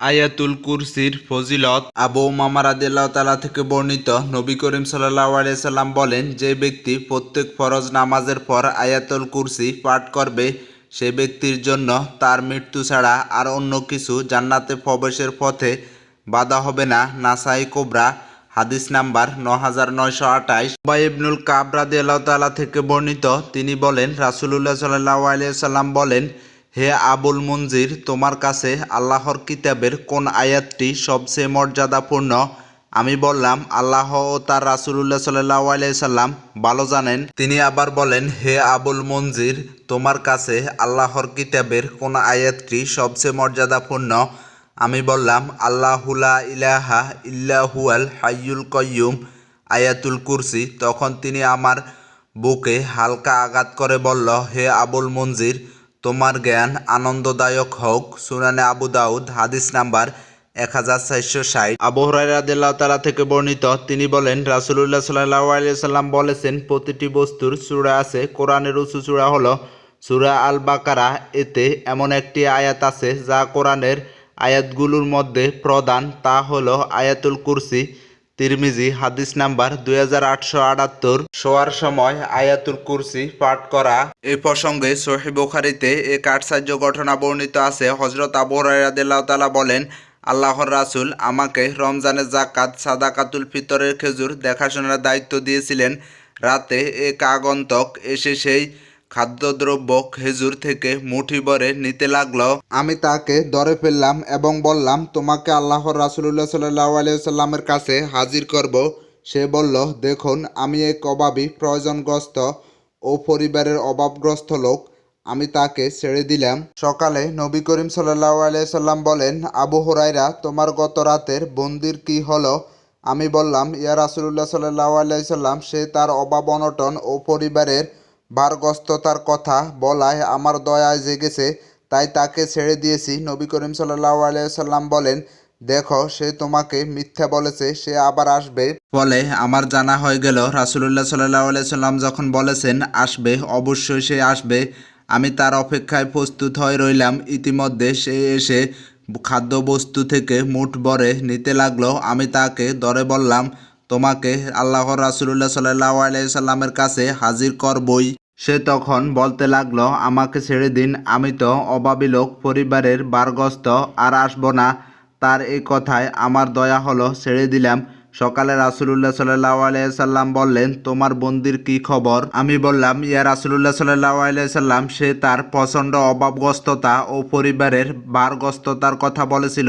আয়াতুল কুরসির ফজিলত আবু তাআলা থেকে বর্ণিত। নবী করিম সাল্লাল্লাহু আলাইহি সাল্লাম বলেন, যে ব্যক্তি প্রত্যেক ফরজ নামাজের পর আয়াতুল কুরসি পাঠ করবে, সে ব্যক্তির জন্য তার মৃত্যু ছাড়া আর অন্য কিছু জান্নাতে প্রবেশের পথে বাধা হবে না। নাসাই কোবরা, হাদিস নাম্বার ন হাজার নয়শো আঠাইশ। উবাই ইবনুল কাব রাদিয়াল্লাহু তাআলা থেকে বর্ণিত, তিনি বলেন, রাসূলুল্লাহ সাল্লাল্লাহু আলাইহি সাল্লাম বলেন হে আবুল মুনজির তোমার কাছে আল্লাহর কিতাবের কোন আয়াতটি সবচেয়ে মর্যাদাপূর্ণ? আমি বললাম, আল্লাহ ও তার রাসূলুল্লাহ সাল্লাহ আলাইসাল্লাম ভালো জানেন। তিনি আবার বলেন, হে আবুল মঞ্জির, তোমার কাছে আল্লাহর কিতাবের কোন আয়াতটি সবচেয়ে মর্যাদাপূর্ণ? আমি বললাম আল্লাহুলা ইলাহা ইল্লাহুয়াল হাইয়ুল কয়্যুম আয়াতুল কুরসি। তখন তিনি আমার বুকে হালকা আঘাত করে বলল, হে আবুল মঞ্জির তোমার জ্ঞান আনন্দদায়ক হোক। সুনানে আবু দাউদ, হাদিস নাম্বার এক হাজার চারশো ষাট। আবু হরাইরাদিল্লাহ তালা থেকে বর্ণিত, তিনি বলেন, রাসুলুল্লাহ সাল্লাহ আলিয়াল্লাম বলেছেন, প্রতিটি বস্তুর চূড়া আছে, কোরআনের উঁচু চূড়া হলো সুরা আল বাকারা এতে এমন একটি আয়াত আছে যা কোরআনের আয়াতগুলোর মধ্যে প্রধান, তা হলো আয়াতুল কুরসি। তিরমিজি হাদিস নাম্বার দুই হাজার আটশো আটাত্তর, শোয়ার সময় আয়াতুল কুরসি পাঠ করা। এ প্রসঙ্গে সহি বুখারিতে এক আশ্চর্য ঘটনা বর্ণিত আছে। হজরত আবু রাদিল্লাহ বলেন, আল্লাহর রাসুল আমাকে রমজানের জাকাত সাদাকাতুল ফিতরের খেজুর দেখাশোনার দায়িত্ব দিয়েছিলেন। রাতে এক আগন্তক এসে সেই খাদ্যদ্রব্য খেজুর থেকে মুঠি ভরে নিতে লাগল। আমি তাকে ধরে ফেললাম এবং বললাম, তোমাকে আল্লাহর রাসুলুল্লাহ সাল্লাহ আলিয়াল্লামের কাছে হাজির করব। সে বলল, দেখুন, আমি এক অভাবী প্রয়োজনগ্রস্ত ও পরিবারের অভাবগ্রস্ত লোক। আমি তাকে ছেড়ে দিলাম। সকালে নবী করিম সাল্লাহ আলিয়াল্লাম বলেন, আবু হরাইরা তোমার গত রাতের বন্দির কি হলো? আমি বললাম, ইয়া রাসুলুল্লাহ সাল্লাহ আলাইসাল্লাম সে তার অভাব অনটন ও পরিবারের ভারগ্রস্ততার কথা বলায়, আমার দয়ায় জেগেছে, তাই তাকে ছেড়ে দিয়েছি। নবী করিম সাল্লাহ আলাইসাল্লাম বলেন, দেখো, সে তোমাকে মিথ্যা বলেছে, সে আবার আসবে। ফলে আমার জানা হয়ে গেল, রাসুলুল্লাহ সাল্লাহ আলাইসাল্লাম যখন বলেছেন, আসবে, অবশ্যই সে আসবে। আমি তার অপেক্ষায় প্রস্তুত হয়ে রইলাম। ইতিমধ্যে সে এসে খাদ্যবস্তু থেকে মুঠ ভরে নিতে লাগল। আমি তাকে দরে বললাম তোমাকে আল্লাহর রাসুলুল্লাহ সাল্লাহ আলাইসাল্লামের কাছে হাজির করবই। সে তখন বলতে লাগল, আমাকে ছেড়ে দিন, আমি তো অভাবী লোক, পরিবারের বারগ্রস্ত আর আসব না। তার এই কথায় আমার দয়া হলো, ছেড়ে দিলাম। সকালে রাসুলুল্লাহ সাল্লাহ আলাইসাল্লাম বললেন, তোমার বন্দির কি খবর? আমি বললাম, ইয়া রাসুলুল্লাহ সাল্লাহ আলাইসাল্লাম সে তার প্রচণ্ড অভাবগ্রস্ততা ও পরিবারের বারগ্রস্ততার কথা বলেছিল।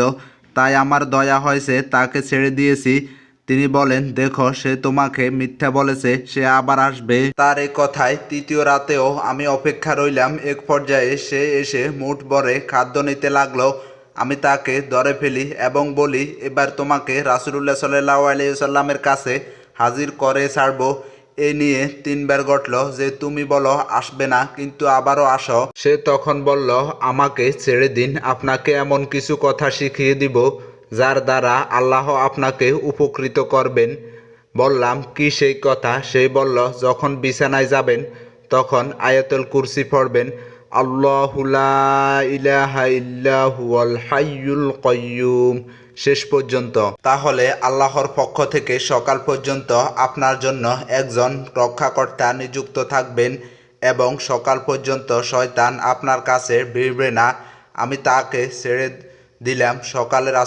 তাই আমার দয়া হয়েছে, তাকে ছেড়ে দিয়েছি। তিনি বলেন, দেখো, সে তোমাকে মিথ্যা বলেছে, সে আবার আসবে। তার এই কথায় তৃতীয় রাতেও আমি অপেক্ষা রইলাম। এক পর্যায়ে সে এসে মুঠ ভরে খাদ্য নিতে লাগল। আমি তাকে ধরে ফেলি এবং বলি, এবার তোমাকে রাসুলুল্লাহ সাল্লাহ আলিয়াল্লামের কাছে হাজির করে ছাড়বো। এ নিয়ে তিনবার ঘটল যে তুমি বলো, আসবে না, কিন্তু আবারও আসো। সে তখন বলল, আমাকে ছেড়ে দিন, আপনাকে এমন কিছু কথা শিখিয়ে দিব যার দ্বারা আল্লাহ আপনাকে উপকৃত করবেন। বললাম, কি সেই কথা? সেই বলল, যখন বিছানায় যাবেন, তখন আয়াতুল কুরসি পড়বেন। কয়্যুম শেষ পর্যন্ত। তাহলে আল্লাহর পক্ষ থেকে সকাল পর্যন্ত আপনার জন্য একজন রক্ষাকর্তা নিযুক্ত থাকবেন এবং সকাল পর্যন্ত শয়তান আপনার কাছে ভিড়বে না। আমি তাকে ছেড়ে দিলাম। সকালের